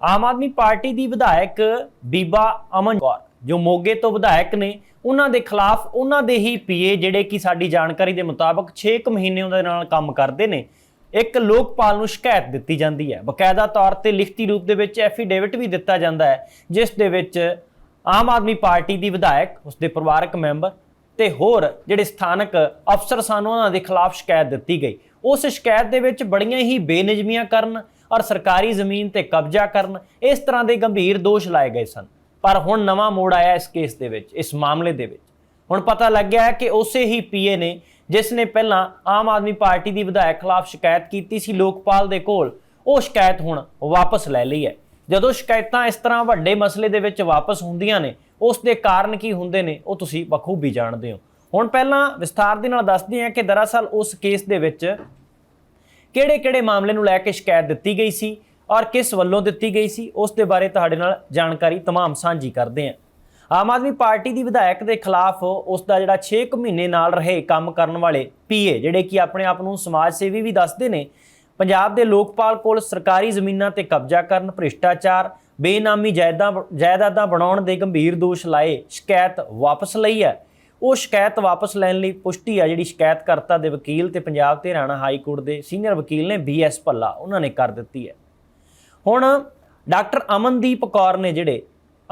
Aam Aadmi party ਦੀ ਵਿਧਾਇਕ ਬੀਬਾ ਅਮਨ ਕੌਰ, ਜੋ ਮੋਗੇ ਤੋਂ ਵਿਧਾਇਕ ਨੇ, ਉਹਨਾਂ ਦੇ ਖਿਲਾਫ ਉਹਨਾਂ ਦੇ ਹੀ ਪੀਏ ਜਿਹੜੇ ਕਿ ਸਾਡੀ ਜਾਣਕਾਰੀ ਦੇ ਮੁਤਾਬਕ 6 ਕੁ ਮਹੀਨੇ ਦੇ ਨਾਲ ਕੰਮ ਕਰਦੇ ਨੇ, ਇੱਕ ਲੋਕਪਾਲ ਨੂੰ ਸ਼ਿਕਾਇਤ ਦਿੱਤੀ ਜਾਂਦੀ ਹੈ। ਬਕਾਇਦਾ ਤੌਰ ਤੇ ਲਿਖਤੀ ਰੂਪ ਦੇ ਵਿੱਚ ਐਫੀਡੇਵਿਟ ਵੀ ਦਿੱਤਾ ਜਾਂਦਾ ਹੈ, ਜਿਸ ਦੇ ਵਿੱਚ ਆਮ ਆਦਮੀ ਪਾਰਟੀ ਦੀ ਵਿਧਾਇਕ ਉਸਦੇ ਪਰਿਵਾਰਕ ਮੈਂਬਰ ਤੇ ਹੋਰ ਜਿਹੜੇ ਸਥਾਨਕ ਅਫਸਰ ਸਨ, ਉਹਨਾਂ ਦੇ ਖਿਲਾਫ ਸ਼ਿਕਾਇਤ ਦਿੱਤੀ ਗਈ। ਉਸ ਸ਼ਿਕਾਇਤ ਦੇ ਵਿੱਚ ਬੜੀਆਂ ਹੀ ਬੇਨਿਜ਼ਮੀਆਂ ਕਰਨ ਔਰ ਸਰਕਾਰੀ ਜ਼ਮੀਨ ਤੇ ਕਬਜ਼ਾ ਕਰਨ ਇਸ ਤਰ੍ਹਾਂ ਦੇ ਗੰਭੀਰ ਦੋਸ਼ ਲਾਏ ਗਏ ਸਨ। ਪਰ ਹੁਣ ਨਵਾਂ ਮੋੜ ਆਇਆ ਇਸ ਕੇਸ ਦੇ ਵਿੱਚ, ਇਸ ਮਾਮਲੇ ਦੇ ਵਿੱਚ। ਹੁਣ ਪਤਾ ਲੱਗਿਆ ਹੈ ਕਿ ਉਸੇ ਹੀ ਪੀਏ ਨੇ ਜਿਸ ਨੇ ਪਹਿਲਾਂ ਆਮ ਆਦਮੀ ਪਾਰਟੀ ਦੀ ਵਿਧਾਇਕ ਖਿਲਾਫ ਸ਼ਿਕਾਇਤ ਕੀਤੀ ਸੀ ਲੋਕਪਾਲ ਦੇ ਕੋਲ, ਉਹ ਸ਼ਿਕਾਇਤ ਹੁਣ ਵਾਪਸ ਲੈ ਲਈ ਹੈ। ਜਦੋਂ ਸ਼ਿਕਾਇਤਾਂ ਇਸ ਤਰ੍ਹਾਂ ਵੱਡੇ ਮਸਲੇ ਦੇ ਵਿੱਚ ਵਾਪਸ ਹੁੰਦੀਆਂ ਨੇ, ਉਸ ਦੇ ਕਾਰਨ ਕੀ ਹੁੰਦੇ ਨੇ, ਉਹ ਤੁਸੀਂ ਬਖੂਬੀ ਜਾਣਦੇ ਹੋ। ਹੁਣ ਪਹਿਲਾਂ ਵਿਸਥਾਰ ਦੇ ਨਾਲ ਦੱਸਦੇ ਹਾਂ ਕਿ ਦਰਅਸਲ ਉਸ ਕੇਸ ਦੇ ਵਿੱਚ ਕਿਹੜੇ-ਕਿਹੜੇ ਮਾਮਲੇ ਨੂੰ ਲੈ ਕੇ ਸ਼ਿਕਾਇਤ ਦਿੱਤੀ ਗਈ ਸੀ ਔਰ ਕਿਸ ਵੱਲੋਂ ਦਿੱਤੀ ਗਈ ਸੀ, ਉਸ ਦੇ ਬਾਰੇ ਤੁਹਾਡੇ ਨਾਲ ਜਾਣਕਾਰੀ ਤਮਾਮ ਸਾਂਝੀ ਕਰਦੇ ਹਾਂ। ਆਮ ਆਦਮੀ ਪਾਰਟੀ ਦੀ ਵਿਧਾਇਕ ਦੇ ਖਿਲਾਫ ਉਸ ਦਾ ਜਿਹੜਾ 6 ਕੁ ਮਹੀਨੇ ਨਾਲ ਰਹੇ ਕੰਮ ਕਰਨ ਵਾਲੇ ਪੀਏ, ਜਿਹੜੇ ਕਿ ਆਪਣੇ ਆਪ ਨੂੰ ਸਮਾਜ ਸੇਵੀ ਵੀ ਦੱਸਦੇ ਨੇ, ਪੰਜਾਬ ਦੇ ਲੋਕਪਾਲ ਕੋਲ ਸਰਕਾਰੀ ਜ਼ਮੀਨਾਂ ਤੇ ਕਬਜ਼ਾ ਕਰਨ, ਭ੍ਰਿਸ਼ਟਾਚਾਰ, ਬੇਨਾਮੀ ਜਾਇਦਾਦਾਂ ਜਾਇਦਾਦਾਂ ਬਣਾਉਣ ਦੇ ਗੰਭੀਰ ਦੋਸ਼ ਲਾਏ, ਸ਼ਿਕਾਇਤ ਵਾਪਸ ਲਈ ਹੈ। ਉਹ ਸ਼ਿਕਾਇਤ ਵਾਪਸ ਲੈਣ ਲਈ ਪੁਸ਼ਟੀ ਆ ਜਿਹੜੀ ਸ਼ਿਕਾਇਤਕਰਤਾ ਦੇ ਵਕੀਲ ਤੇ ਪੰਜਾਬ ਤੇ ਹਰਿਆਣਾ ਹਾਈ ਕੋਰਟ ਦੇ ਸੀਨੀਅਰ ਵਕੀਲ ਨੇ ਬੀਐਸ ਭੱਲਾ, ਉਹਨਾਂ ਨੇ ਕਰ ਦਿੱਤੀ ਹੈ। ਹੁਣ ਡਾਕਟਰ ਅਮਨਦੀਪ ਕੌਰ ਨੇ ਜਿਹੜੇ,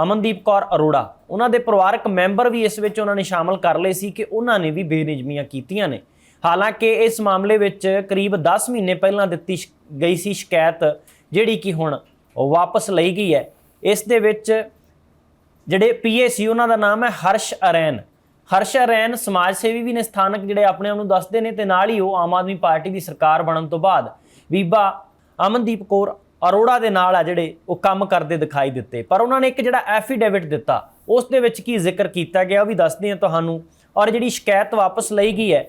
ਅਮਨਦੀਪ ਕੌਰ ਅਰੋੜਾ, ਉਹਨਾਂ ਦੇ ਪਰਿਵਾਰਕ ਮੈਂਬਰ ਵੀ ਇਸ ਵਿੱਚ ਉਹਨਾਂ ਨੇ ਸ਼ਾਮਲ ਕਰ ਲਏ ਸੀ ਕਿ ਉਹਨਾਂ ਨੇ ਵੀ ਬੇਨਿਜ਼ਮੀਆਂ ਕੀਤੀਆਂ ਨੇ। ਹਾਲਾਂਕਿ ਇਸ ਮਾਮਲੇ ਵਿੱਚ ਕਰੀਬ 10 ਮਹੀਨੇ ਪਹਿਲਾਂ ਦਿੱਤੀ ਸ਼- ਗਈ ਸੀ ਸ਼ਿਕਾਇਤ, ਜਿਹੜੀ ਕਿ ਹੁਣ ਵਾਪਸ ਲਈ ਗਈ ਹੈ। ਇਸ ਦੇ ਵਿੱਚ ਜਿਹੜੇ ਪੀਏ ਸੀ, ਉਹਨਾਂ ਦਾ ਨਾਮ ਹੈ ਹਰਸ਼ ਅਰੈਨ। ਹਰਸ਼ਾ ਰੈਨ ਸਮਾਜ ਸੇਵੀ ਵੀ ਨੇ, ਸਥਾਨਕ ਜਿਹੜੇ ਆਪਣੇ ਆਪ ਨੂੰ ਦੱਸਦੇ ਨੇ ਤੇ ਨਾਲ ਹੀ ਉਹ ਆਮ ਆਦਮੀ ਪਾਰਟੀ ਦੀ ਸਰਕਾਰ ਬਣਨ ਤੋਂ ਬਾਅਦ ਬੀਬਾ ਅਮਨਦੀਪ ਕੌਰ ਅਰੋੜਾ ਦੇ ਨਾਲ ਆ ਜਿਹੜੇ ਉਹ ਕੰਮ ਕਰਦੇ ਦਿਖਾਈ ਦਿੱਤੇ। ਪਰ ਉਹਨਾਂ ਨੇ ਇੱਕ ਜਿਹੜਾ ਐਫੀਡੇਵਿਟ ਦਿੱਤਾ, ਉਸ ਦੇ ਵਿੱਚ ਕੀ ਜ਼ਿਕਰ ਕੀਤਾ ਗਿਆ ਉਹ ਵੀ ਦੱਸਦੇ ਹਾਂ ਤੁਹਾਨੂੰ। ਔਰ ਜਿਹੜੀ ਸ਼ਿਕਾਇਤ ਵਾਪਸ ਲਈ ਗਈ ਹੈ,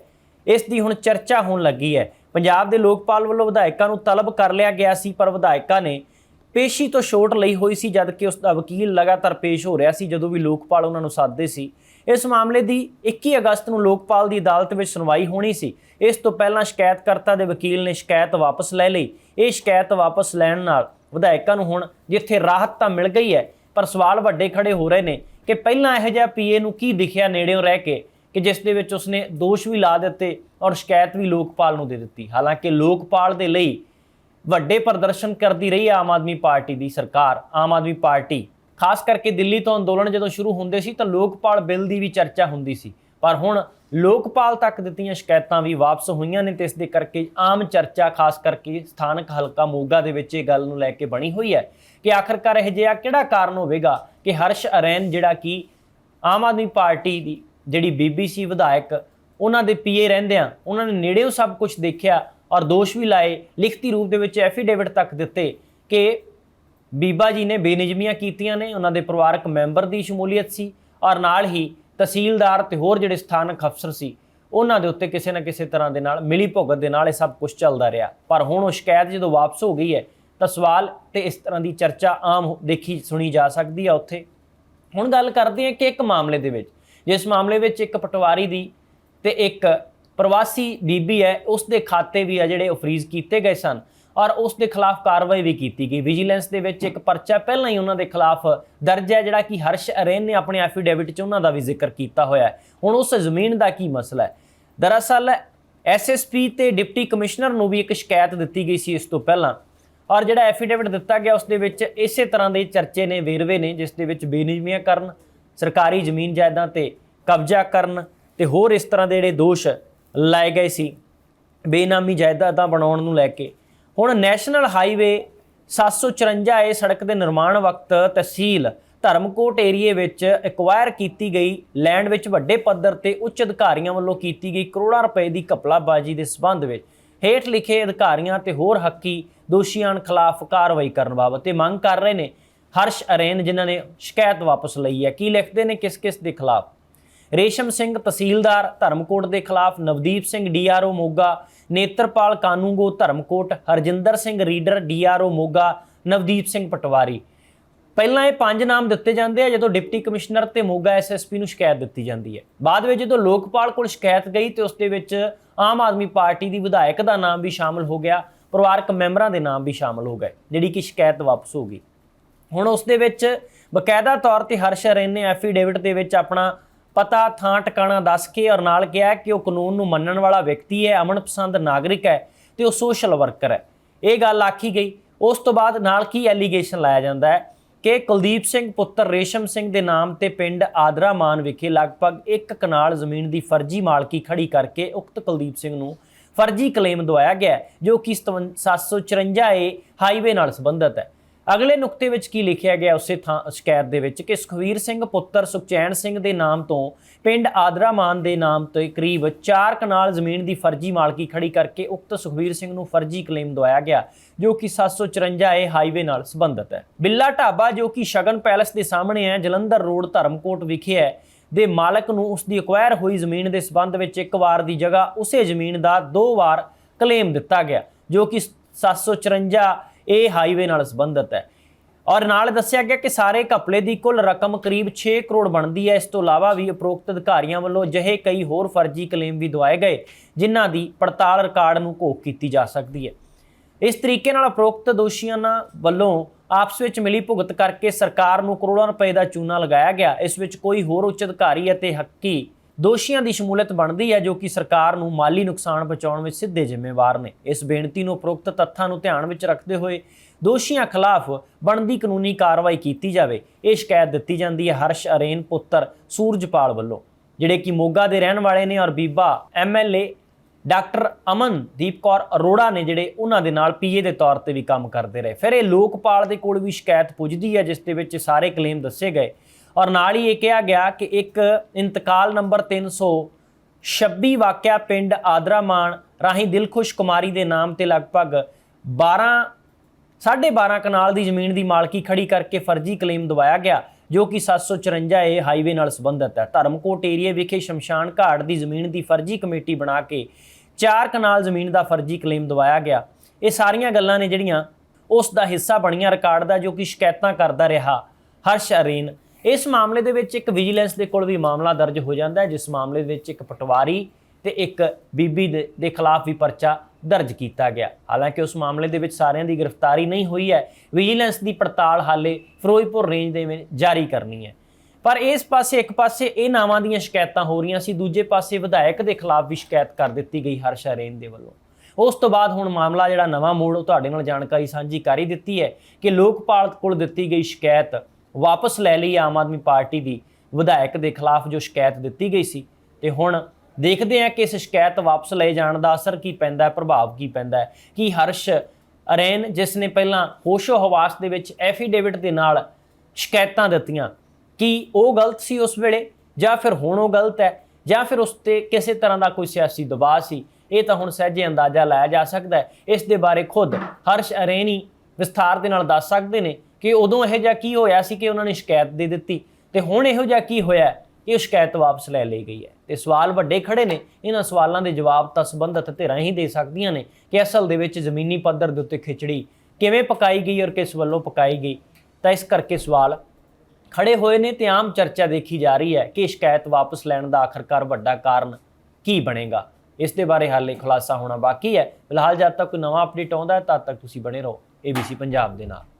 ਇਸ ਦੀ ਹੁਣ ਚਰਚਾ ਹੋਣ ਲੱਗੀ ਹੈ। ਪੰਜਾਬ ਦੇ ਲੋਕਪਾਲ ਵੱਲੋਂ ਵਿਧਾਇਕਾਂ ਨੂੰ ਤਲਬ ਕਰ ਲਿਆ ਗਿਆ ਸੀ, ਪਰ ਵਿਧਾਇਕਾਂ ਨੇ ਪੇਸ਼ੀ ਤੋਂ ਛੋਟ ਲਈ ਹੋਈ ਸੀ ਜਦ ਕਿ ਉਸ ਦਾ ਵਕੀਲ ਲਗਾਤਾਰ ਪੇਸ਼ ਹੋ ਰਿਹਾ ਸੀ, ਜਦੋਂ ਵੀ ਲੋਕਪਾਲ ਉਹਨਾਂ ਨੂੰ ਸੱਦਦੇ ਸੀ। ਇਸ ਮਾਮਲੇ ਦੀ 21 ਅਗਸਤ ਨੂੰ ਲੋਕਪਾਲ ਦੀ ਅਦਾਲਤ ਵਿੱਚ ਸੁਣਵਾਈ ਹੋਣੀ ਸੀ। ਇਸ ਤੋਂ ਪਹਿਲਾਂ ਸ਼ਿਕਾਇਤਕਰਤਾ ਦੇ ਵਕੀਲ ਨੇ ਸ਼ਿਕਾਇਤ ਵਾਪਸ ਲੈ ਲਈ। ਇਹ ਸ਼ਿਕਾਇਤ ਵਾਪਸ ਲੈਣ ਨਾਲ ਵਿਧਾਇਕਾਂ ਨੂੰ ਹੁਣ ਜਿੱਥੇ ਰਾਹਤ ਤਾਂ ਮਿਲ ਗਈ ਹੈ, ਪਰ ਸਵਾਲ ਵੱਡੇ ਖੜੇ ਹੋ ਰਹੇ ਨੇ ਕਿ ਪਹਿਲਾਂ ਇਹੋ ਜਿਹਾ ਪੀਏ ਨੂੰ ਕੀ ਦਿਖਿਆ ਨੇੜਿਓਂ ਰਹਿ ਕੇ ਕਿ ਜਿਸ ਦੇ ਵਿੱਚ ਉਸਨੇ ਦੋਸ਼ ਵੀ ਲਾ ਦਿੱਤੇ ਔਰ ਸ਼ਿਕਾਇਤ ਵੀ ਲੋਕਪਾਲ ਨੂੰ ਦੇ ਦਿੱਤੀ। ਹਾਲਾਂਕਿ ਲੋਕਪਾਲ ਦੇ ਲਈ ਵੱਡੇ ਪ੍ਰਦਰਸ਼ਨ ਕਰਦੀ ਰਹੀ ਹੈ ਆਮ ਆਦਮੀ ਪਾਰਟੀ ਦੀ ਸਰਕਾਰ। ਆਮ ਆਦਮੀ ਪਾਰਟੀ ਖਾਸ ਕਰਕੇ ਦਿੱਲੀ ਤੋਂ ਅੰਦੋਲਨ ਜਦੋਂ ਸ਼ੁਰੂ ਹੁੰਦੇ ਸੀ ਤਾਂ ਲੋਕਪਾਲ ਬਿੱਲ ਦੀ ਵੀ ਚਰਚਾ ਹੁੰਦੀ ਸੀ। ਪਰ ਹੁਣ ਲੋਕਪਾਲ ਤੱਕ ਦਿੱਤੀਆਂ ਸ਼ਿਕਾਇਤਾਂ ਵੀ ਵਾਪਸ ਹੋਈਆਂ ਨੇ ਤੇ ਇਸ ਦੇ ਕਰਕੇ ਆਮ ਚਰਚਾ, ਖਾਸ ਕਰਕੇ ਸਥਾਨਕ ਹਲਕਾ ਮੋਗਾ ਦੇ ਵਿੱਚ ਇਹ ਗੱਲ ਨੂੰ ਲੈ ਕੇ ਬਣੀ ਹੋਈ ਹੈ ਕਿ ਆਖਰਕਾਰ ਇਹ ਜਿਹਾ ਕਿਹੜਾ ਕਾਰਨ ਹੋਵੇਗਾ ਕਿ ਹਰਸ਼ ਅਰੈਨ ਜਿਹੜਾ ਕਿ ਆਮ ਆਦਮੀ ਪਾਰਟੀ ਦੀ ਜਿਹੜੀ ਬੀਬੀਸੀ ਵਿਧਾਇਕ, ਉਹਨਾਂ ਦੇ ਪੀਏ ਰਹਿੰਦਿਆਂ ਉਹਨਾਂ ਨੇ ਨੇੜਿਓਂ ਸਭ ਕੁਝ ਦੇਖਿਆ ਔਰ ਦੋਸ਼ ਵੀ ਲਾਏ, ਲਿਖਤੀ ਰੂਪ ਦੇ ਵਿੱਚ ਐਫੀਡੇਵਿਟ ਤੱਕ ਦਿੱਤੇ ਕਿ ਬੀਬਾ ਜੀ ਨੇ ਬੇਨਿਜ਼ਮੀਆਂ ਕੀਤੀਆਂ ਨੇ, ਉਹਨਾਂ ਦੇ ਪਰਿਵਾਰਕ ਮੈਂਬਰ ਦੀ ਸ਼ਮੂਲੀਅਤ ਸੀ ਔਰ ਨਾਲ ਹੀ ਤਹਿਸੀਲਦਾਰ ਤੇ ਹੋਰ ਜਿਹੜੇ ਸਥਾਨਕ ਅਫਸਰ ਸੀ, ਉਹਨਾਂ ਦੇ ਉੱਤੇ ਕਿਸੇ ਨਾ ਕਿਸੇ ਤਰ੍ਹਾਂ ਦੇ ਨਾਲ ਮਿਲੀ ਭੁਗਤ ਦੇ ਨਾਲ ਇਹ ਸਭ ਕੁਝ ਚੱਲਦਾ ਰਿਹਾ। ਪਰ ਹੁਣ ਉਹ ਸ਼ਿਕਾਇਤ ਜਦੋਂ ਵਾਪਸ ਹੋ ਗਈ ਹੈ, ਤਾਂ ਸਵਾਲ ਤੇ ਇਸ ਤਰ੍ਹਾਂ ਦੀ ਚਰਚਾ ਆਮ ਦੇਖੀ ਸੁਣੀ ਜਾ ਸਕਦੀ ਹੈ ਉੱਥੇ। ਹੁਣ ਗੱਲ ਕਰਦੇ ਹਾਂ ਕਿ ਇੱਕ ਮਾਮਲੇ ਦੇ ਵਿੱਚ, ਜਿਸ ਮਾਮਲੇ ਵਿੱਚ ਇੱਕ ਪਟਵਾਰੀ ਦੀ ਤੇ ਇੱਕ ਪ੍ਰਵਾਸੀ ਬੀਬੀ ਹੈ, ਉਸ ਦੇ ਖਾਤੇ ਵੀ ਆ ਜਿਹੜੇ ਉਹ ਫ੍ਰੀਜ਼ ਕੀਤੇ ਗਏ ਸਨ। ਔਰ ਉਸ ਦੇ ਖਿਲਾਫ ਕਾਰਵਾਈ ਵੀ ਕੀਤੀ ਗਈ। ਵਿਜੀਲੈਂਸ ਦੇ ਵਿੱਚ ਇੱਕ ਪਰਚਾ ਪਹਿਲਾਂ ਹੀ ਉਹਨਾਂ ਦੇ ਖਿਲਾਫ ਦਰਜ ਹੈ, ਜਿਹੜਾ ਕਿ ਹਰਸ਼ ਅਰੇਨ ਨੇ ਆਪਣੇ ਐਫੀਡੇਵਿਟ 'ਚ ਉਹਨਾਂ ਦਾ ਵੀ ਜ਼ਿਕਰ ਕੀਤਾ ਹੋਇਆ ਹੈ। ਹੁਣ ਉਸ ਜ਼ਮੀਨ ਦਾ ਕੀ ਮਸਲਾ ਹੈ? ਦਰਅਸਲ ਐਸਐਸਪੀ ਤੇ ਡਿਪਟੀ ਕਮਿਸ਼ਨਰ ਨੂੰ ਵੀ ਇੱਕ ਸ਼ਿਕਾਇਤ ਦਿੱਤੀ ਗਈ ਸੀ ਇਸ ਤੋਂ ਪਹਿਲਾਂ। ਔਰ ਜਿਹੜਾ ਐਫੀਡੇਵਿਟ ਦਿੱਤਾ ਗਿਆ, ਉਸ ਦੇ ਵਿੱਚ ਇਸੇ ਤਰ੍ਹਾਂ ਦੇ ਚਰਚੇ ਨੇ, ਵੇਰਵੇ ਨੇ, ਜਿਸ ਦੇ ਵਿੱਚ ਬੇਨਿਯਮੀਆਂ ਕਰਨ, ਸਰਕਾਰੀ ਜ਼ਮੀਨ ਜਾਇਦਾਦਾਂ ਤੇ ਕਬਜ਼ਾ ਕਰਨ ਤੇ ਹੋਰ ਇਸ ਤਰ੍ਹਾਂ ਦੇ ਜਿਹੜੇ ਦੋਸ਼ ਲਾਏ ਗਏ ਸੀ। ਬੇਨਾਮੀ ਜਾਇਦਾਦਾਂ ਬਣਾਉਣ ਨੂੰ ਲੈ ਕੇ ਹੁਣ ਨੈਸ਼ਨਲ ਹਾਈਵੇ 754 ਏ ਸੜਕ ਦੇ ਨਿਰਮਾਣ ਵਕਤ ਤਹਿਸੀਲ ਧਰਮਕੋਟ ਏਰੀਏ ਵਿੱਚ ਐਕਵਾਇਰ ਕੀਤੀ ਗਈ ਲੈਂਡ ਵਿੱਚ ਵੱਡੇ ਪੱਧਰ ਤੇ ਉੱਚ ਅਧਿਕਾਰੀਆਂ ਵੱਲੋਂ ਕੀਤੀ ਗਈ ਕਰੋੜਾਂ ਰੁਪਏ ਦੀ ਘਪਲਾਬਾਜ਼ੀ ਦੇ ਸਬੰਧ ਵਿੱਚ ਹੇਠ ਲਿਖੇ ਅਧਿਕਾਰੀਆਂ ਤੇ ਹੋਰ ਹੱਕੀ ਦੋਸ਼ੀਆਂ ਖਿਲਾਫ ਕਾਰਵਾਈ ਕਰਨ ਬਾਬਤ ਤੇ ਮੰਗ ਕਰ ਰਹੇ ਨੇ। ਹਰਸ਼ ਅਰੇਨ, ਜਿਨ੍ਹਾਂ ਨੇ ਸ਼ਿਕਾਇਤ ਵਾਪਸ ਲਈ ਹੈ, ਕੀ ਲਿਖਦੇ ਨੇ ਕਿਸ ਕਿਸ ਦੇ ਖਿਲਾਫ? ਰੇਸ਼ਮ ਸਿੰਘ ਤਹਿਸੀਲਦਾਰ ਧਰਮਕੋਟ ਦੇ ਖਿਲਾਫ ਨਵਦੀਪ ਸਿੰਘ ਡੀਆਰਓ ਮੋਗਾ ਨੇਤਰਪਾਲ ਕਾਨੂੰਗੋ, ਧਰਮਕੋਟ, ਹਰਜਿੰਦਰ ਸਿੰਘ ਰੀਡਰ, ਡੀਆਰਓ ਮੋਗਾ, ਨਵਦੀਪ ਸਿੰਘ ਪਟਵਾਰੀ। ਪਹਿਲਾਂ ਇਹ ਪੰਜ ਨਾਮ ਦਿੱਤੇ ਜਾਂਦੇ ਆ, ਜਦੋਂ ਡਿਪਟੀ ਕਮਿਸ਼ਨਰ ਤੇ ਮੋਗਾ ਐਸਐਸਪੀ ਨੂੰ ਸ਼ਿਕਾਇਤ ਦਿੱਤੀ ਜਾਂਦੀ ਹੈ। ਬਾਅਦ ਵਿੱਚ ਜਦੋਂ ਲੋਕਪਾਲ ਕੋਲ ਸ਼ਿਕਾਇਤ ਗਈ ਤੇ ਉਸ ਦੇ ਵਿੱਚ ਆਮ ਆਦਮੀ ਪਾਰਟੀ ਦੀ ਵਿਧਾਇਕ ਦਾ ਨਾਮ ਵੀ ਸ਼ਾਮਲ ਹੋ ਗਿਆ, ਪਰਿਵਾਰਕ ਮੈਂਬਰਾਂ ਦੇ ਨਾਮ ਵੀ ਸ਼ਾਮਲ ਹੋ ਗਏ, ਜਿਹੜੀ ਕਿ ਸ਼ਿਕਾਇਤ ਵਾਪਸ ਹੋ ਗਈ। ਹੁਣ ਉਸ ਦੇ ਵਿੱਚ ਬਕਾਇਦਾ ਤੌਰ ਤੇ ਹਰਸ਼ ਅਰੇਨ ਨੇ ਐਫੀਡੇਵਿਟ ਦੇ ਵਿੱਚ ਆਪਣਾ ਪਤਾ ਥਾਂ ਟਿਕਾਣਾ ਦੱਸ ਕੇ ਔਰ ਨਾਲ ਕਿਹਾ ਕਿ ਉਹ ਕਾਨੂੰਨ ਨੂੰ ਮੰਨਣ ਵਾਲਾ ਵਿਅਕਤੀ ਹੈ, ਅਮਨ ਪਸੰਦ ਨਾਗਰਿਕ ਹੈ ਤੇ ਉਹ ਸੋਸ਼ਲ ਵਰਕਰ ਹੈ। ਇਹ ਗੱਲ ਆਖੀ ਗਈ। ਉਸ ਤੋਂ ਬਾਅਦ ਨਾਲ ਕੀ ਐਲੀਗੇਸ਼ਨ ਲਾਇਆ ਜਾਂਦਾ ਹੈ? ਕਿ ਕੁਲਦੀਪ ਸਿੰਘ ਪੁੱਤਰ ਰੇਸ਼ਮ ਸਿੰਘ ਦੇ ਨਾਮ ਤੇ ਪਿੰਡ ਆਦਰਾ ਮਾਨ ਵਿਖੇ ਲਗਭਗ ਇੱਕ ਕਨਾਲ ਜ਼ਮੀਨ ਦੀ ਫਰਜ਼ੀ ਮਾਲਕੀ ਖੜੀ ਕਰਕੇ ਉਕਤ ਕੁਲਦੀਪ ਸਿੰਘ ਨੂੰ ਫਰਜ਼ੀ ਕਲੇਮ ਦਵਾਇਆ ਗਿਆ ਜੋ ਕਿ 754 ਏ ਹਾਈਵੇ ਨਾਲ ਸੰਬੰਧਿਤ ਹੈ। ਅਗਲੇ ਨੁਕਤੇ ਵਿੱਚ ਕੀ ਲਿਖਿਆ ਗਿਆ ਉਸੇ ਥਾਂ, ਸ਼ਿਕਾਇਤ ਦੇ ਵਿੱਚ ਕਿ ਸੁਖਵੀਰ ਸਿੰਘ ਪੁੱਤਰ ਸੁਖਚੈਨ ਸਿੰਘ ਦੇ ਨਾਮ ਤੋਂ ਪਿੰਡ ਆਦਰਾ ਮਾਨ ਦੇ ਨਾਮ ਤੇ ਕਰੀਬ 4 ਕਨਾਲ ਜ਼ਮੀਨ ਦੀ ਫਰਜ਼ੀ ਮਾਲਕੀ ਖੜੀ ਕਰਕੇ ਉਕਤ ਸੁਖਵੀਰ ਸਿੰਘ ਨੂੰ ਫਰਜ਼ੀ ਕਲੇਮ ਦਵਾਇਆ ਗਿਆ, ਜੋ ਕਿ 754 ਏ ਹਾਈਵੇ ਨਾਲ ਸੰਬੰਧਿਤ ਹੈ। ਬਿੱਲਾ ਢਾਬਾ, ਜੋ ਕਿ ਸ਼ਗਨ ਪੈਲਸ ਦੇ ਸਾਹਮਣੇ ਹੈ, ਜਲੰਧਰ ਰੋਡ, ਧਰਮਕੋਟ ਵਿਖੇ ਹੈ, ਦੇ ਮਾਲਕ ਨੂੰ ਉਸ ਦੀ ਅਕਵਾਇਰ ਹੋਈ ਜ਼ਮੀਨ ਦੇ ਸਬੰਧ ਵਿੱਚ ਇੱਕ ਵਾਰ ਦੀ ਜਗ੍ਹਾ ਉਸੇ ਜ਼ਮੀਨ ਦਾ ਦੋ ਵਾਰ ਕਲੇਮ ਦਿੱਤਾ ਗਿਆ, ਜੋ ਕਿ 754 ਇਹ ਹਾਈਵੇ ਨਾਲ ਸੰਬੰਧਿਤ ਹੈ। ਔਰ ਨਾਲ ਦੱਸਿਆ ਗਿਆ ਕਿ ਸਾਰੇ ਘਪਲੇ ਦੀ ਕੁੱਲ ਰਕਮ ਕਰੀਬ 6 ਕਰੋੜ ਬਣਦੀ ਹੈ। ਇਸ ਤੋਂ ਇਲਾਵਾ ਵੀ ਉਪਰੋਕਤ ਅਧਿਕਾਰੀਆਂ ਵੱਲੋਂ ਅਜਿਹੇ ਕਈ ਹੋਰ ਫਰਜ਼ੀ ਕਲੇਮ ਵੀ ਦਵਾਏ ਗਏ, ਜਿਨ੍ਹਾਂ ਦੀ ਪੜਤਾਲ ਰਿਕਾਰਡ ਨੂੰ ਘੋਖ ਕੀਤੀ ਜਾ ਸਕਦੀ ਹੈ। ਇਸ ਤਰੀਕੇ ਨਾਲ ਉਪਰੋਕਤ ਦੋਸ਼ੀਆਂ ਨਾਲ ਵੱਲੋਂ ਆਪਸ ਵਿੱਚ ਮਿਲੀ ਭੁਗਤ ਕਰਕੇ ਸਰਕਾਰ ਨੂੰ ਕਰੋੜਾਂ ਰੁਪਏ ਦਾ ਚੂਨਾ ਲਗਾਇਆ ਗਿਆ। ਇਸ ਵਿੱਚ ਕੋਈ ਹੋਰ ਉੱਚ ਅਧਿਕਾਰੀ ਅਤੇ ਹੱਕੀ ਦੋਸ਼ੀਆਂ ਦੀ ਸ਼ਮੂਲੀਅਤ ਬਣਦੀ ਹੈ ਜੋ ਕਿ ਸਰਕਾਰ ਨੂੰ ਮਾਲੀ ਨੁਕਸਾਨ ਪਹੁੰਚਾਉਣ ਵਿੱਚ ਸਿੱਧੇ ਜ਼ਿੰਮੇਵਾਰ ਨੇ। ਇਸ ਬੇਨਤੀ ਨੂੰ ਉਪਰੋਕਤ ਤੱਥਾਂ ਨੂੰ ਧਿਆਨ ਵਿੱਚ ਰੱਖਦੇ ਹੋਏ ਦੋਸ਼ੀਆਂ ਖਿਲਾਫ ਬਣਦੀ ਕਾਨੂੰਨੀ ਕਾਰਵਾਈ ਕੀਤੀ ਜਾਵੇ। ਇਹ ਸ਼ਿਕਾਇਤ ਦਿੱਤੀ ਜਾਂਦੀ ਹੈ ਹਰਸ਼ ਅਰੇਨ, ਪੁੱਤਰ ਸੂਰਜਪਾਲ ਵੱਲੋਂ, ਜਿਹੜੇ ਕਿ ਮੋਗਾ ਦੇ ਰਹਿਣ ਵਾਲੇ ਨੇ ਔਰ ਬੀਬਾ ਐਮਐਲਏ ਡਾਕਟਰ ਅਮਨਦੀਪ ਕੌਰ ਅਰੋੜਾ ਨੇ, ਜਿਹੜੇ ਉਹਨਾਂ ਦੇ ਨਾਲ ਪੀਏ ਦੇ ਤੌਰ ਤੇ ਵੀ ਕੰਮ ਕਰਦੇ ਰਹੇ। ਫਿਰ ਇਹ ਲੋਕਪਾਲ ਦੇ ਕੋਲ ਵੀ ਸ਼ਿਕਾਇਤ ਪੁੱਜਦੀ ਹੈ, ਜਿਸ ਦੇ ਵਿੱਚ ਸਾਰੇ ਕਲੇਮ ਦੱਸੇ ਗਏ। ਔਰ ਨਾਲ ਹੀ ਇਹ ਕਿਹਾ ਗਿਆ ਕਿ ਇੱਕ ਇੰਤਕਾਲ ਨੰਬਰ 326 ਵਾਕਿਆ ਪਿੰਡ ਆਦਰਾਮਾਨ ਰਾਹੀਂ ਦਿਲਖੁਸ਼ ਕੁਮਾਰੀ ਦੇ ਨਾਮ ਤੇ ਲਗਭਗ 12 12.5 ਕਨਾਲ ਦੀ ਜ਼ਮੀਨ ਦੀ ਮਾਲਕੀ ਖੜੀ ਕਰਕੇ ਫਰਜ਼ੀ ਕਲੇਮ ਦਵਾਇਆ ਗਿਆ, ਜੋ ਕਿ 754 ਏ ਹਾਈਵੇ ਨਾਲ ਸੰਬੰਧਿਤ ਹੈ। ਧਰਮਕੋਟ ਏਰੀਏ ਵਿਖੇ ਸ਼ਮਸ਼ਾਨ ਘਾਟ ਦੀ ਜ਼ਮੀਨ ਦੀ ਫਰਜ਼ੀ ਕਮੇਟੀ ਬਣਾ ਕੇ 4 ਕਨਾਲ ਜ਼ਮੀਨ ਦਾ ਫਰਜ਼ੀ ਕਲੇਮ ਦਵਾਇਆ ਗਿਆ। ਇਹ ਸਾਰੀਆਂ ਗੱਲਾਂ ਨੇ ਜਿਹੜੀਆਂ ਉਸ ਦਾ ਹਿੱਸਾ ਬਣੀਆਂ, ਰਿਕਾਰਡ ਦਾ, ਜੋ ਕਿ ਸ਼ਿਕਾਇਤਾਂ ਕਰਦਾ ਰਿਹਾ। ਹਰਸ਼ ਅਰੇਨ ਇਸ ਮਾਮਲੇ ਦੇ ਵਿੱਚ ਇੱਕ ਵਿਜੀਲੈਂਸ ਦੇ ਕੋਲ ਵੀ ਮਾਮਲਾ ਦਰਜ ਹੋ ਜਾਂਦਾ ਹੈ, ਜਿਸ ਮਾਮਲੇ ਦੇ ਵਿੱਚ ਇੱਕ ਪਟਵਾਰੀ ਤੇ ਇੱਕ ਬੀਬੀ ਦੇ ਦੇ ਖਿਲਾਫ ਵੀ ਪਰਚਾ ਦਰਜ ਕੀਤਾ ਗਿਆ। ਹਾਲਾਂਕਿ ਉਸ ਮਾਮਲੇ ਦੇ ਵਿੱਚ ਸਾਰਿਆਂ ਦੀ ਗ੍ਰਿਫਤਾਰੀ ਨਹੀਂ ਹੋਈ ਹੈ। ਵਿਜੀਲੈਂਸ ਦੀ ਪੜਤਾਲ ਹਾਲੇ ਫਿਰੋਜ਼ਪੁਰ ਰੇਂਜ ਦੇ ਵਿੱਚ ਜਾਰੀ ਕਰਨੀ ਹੈ। ਪਰ ਇਸ ਪਾਸੇ, ਇੱਕ ਪਾਸੇ ਇਹ ਨਾਵਾਂ ਦੀਆਂ ਸ਼ਿਕਾਇਤਾਂ ਹੋ ਰਹੀਆਂ ਸੀ, ਦੂਜੇ ਪਾਸੇ ਵਿਧਾਇਕ ਦੇ ਖਿਲਾਫ ਵੀ ਸ਼ਿਕਾਇਤ ਕਰ ਦਿੱਤੀ ਗਈ ਹਰਸ਼ਾ ਰੇਨ ਦੇ ਵੱਲੋਂ। ਉਸ ਤੋਂ ਬਾਅਦ ਹੁਣ ਮਾਮਲਾ ਜਿਹੜਾ ਨਵਾਂ ਮੋੜ, ਉਹ ਤੁਹਾਡੇ ਨਾਲ ਜਾਣਕਾਰੀ ਸਾਂਝੀ ਕਰ ਹੀ ਦਿੱਤੀ ਹੈ ਕਿ ਲੋਕਪਾਲ ਕੋਲ ਦਿੱਤੀ ਗਈ ਸ਼ਿਕਾਇਤ ਵਾਪਸ ਲੈ ਲਈ ਆਮ ਆਦਮੀ ਪਾਰਟੀ ਦੀ ਵਿਧਾਇਕ ਦੇ ਖਿਲਾਫ ਜੋ ਸ਼ਿਕਾਇਤ ਦਿੱਤੀ ਗਈ ਸੀ। ਤੇ ਹੁਣ ਦੇਖਦੇ ਹਾਂ ਕਿ ਇਸ ਸ਼ਿਕਾਇਤ ਵਾਪਸ ਲਏ ਜਾਣ ਦਾ ਅਸਰ ਕੀ ਪੈਂਦਾ ਹੈ, ਪ੍ਰਭਾਵ ਕੀ ਪੈਂਦਾ ਹੈ। ਕਿ ਹਰਸ਼ ਅਰੈਨ, ਜਿਸ ਨੇ ਪਹਿਲਾਂ ਹੋਸ਼ੋ ਹਵਾਸ ਦੇ ਵਿੱਚ ਐਫੀਡੇਵਿਟ ਦੇ ਨਾਲ ਸ਼ਿਕਾਇਤਾਂ ਦਿੱਤੀਆਂ, ਕਿ ਉਹ ਗਲਤ ਸੀ ਉਸ ਵੇਲੇ ਜਾਂ ਫਿਰ ਹੁਣ ਉਹ ਗਲਤ ਹੈ ਜਾਂ ਫਿਰ ਉਸ ਤੇ ਕਿਸੇ ਤਰ੍ਹਾਂ ਦਾ ਕੋਈ ਸਿਆਸੀ ਦਬਾਅ ਸੀ? ਇਹ ਤਾਂ ਹੁਣ ਸਹਿਜੇ ਅੰਦਾਜ਼ਾ ਲਾਇਆ ਜਾ ਸਕਦਾ ਹੈ। ਇਸ ਦੇ ਬਾਰੇ ਖੁਦ ਹਰਸ਼ ਅਰੇਨੀ ਵਿਸਥਾਰ ਦੇ ਨਾਲ ਦੱਸ ਸਕਦੇ ਨੇ। ਕਿ ਉਦੋਂ ਇਹੋ ਜਿਹਾ ਕੀ ਹੋਇਆ ਸੀ ਕਿ ਉਹਨਾਂ ਨੇ ਸ਼ਿਕਾਇਤ ਦੇ ਦਿੱਤੀ ਤੇ ਹੁਣ ਇਹੋ ਜਿਹਾ ਕੀ ਹੋਇਆ ਕਿ ਉਹ ਸ਼ਿਕਾਇਤ ਵਾਪਸ ਲੈ ਲਈ ਗਈ ਹੈ। ਤੇ ਸਵਾਲ ਵੱਡੇ ਖੜੇ ਨੇ, ਇਹਨਾਂ ਸਵਾਲਾਂ ਦੇ ਜਵਾਬ ਤਾਂ ਸੰਬੰਧਤ ਧਿਰਾਂ ਹੀ ਦੇ ਸਕਦੀਆਂ ਨੇ ਕਿ ਅਸਲ ਦੇ ਵਿੱਚ ਜ਼ਮੀਨੀ ਪੱਧਰ ਦੇ ਉੱਤੇ ਖਿਚੜੀ ਕਿਵੇਂ ਪਕਾਈ ਗਈ ਔਰ ਕਿਸ ਵੱਲੋਂ ਪਕਾਈ ਗਈ। ਤਾਂ ਇਸ ਕਰਕੇ ਸਵਾਲ ਖੜੇ ਹੋਏ ਨੇ ਤੇ ਆਮ ਚਰਚਾ ਦੇਖੀ ਜਾ ਰਹੀ ਹੈ ਕਿ ਸ਼ਿਕਾਇਤ ਵਾਪਸ ਲੈਣ ਦਾ ਆਖਰਕਾਰ ਵੱਡਾ ਕਾਰਨ ਕੀ ਬਣੇਗਾ। ਇਸ ਦੇ ਬਾਰੇ ਹਾਲੇ ਖੁਲਾਸਾ ਹੋਣਾ ਬਾਕੀ ਹੈ। ਫਿਲਹਾਲ ਜਦ ਤੱਕ ਕੋਈ ਨਵਾਂ ਅਪਡੇਟ ਆਉਂਦਾ ਹੈ, ਤਦ ਤੱਕ ਤੁਸੀਂ ਬਣੇ ਰਹੋ ABC ਪੰਜਾਬ ਦੇ ਨਾਲ।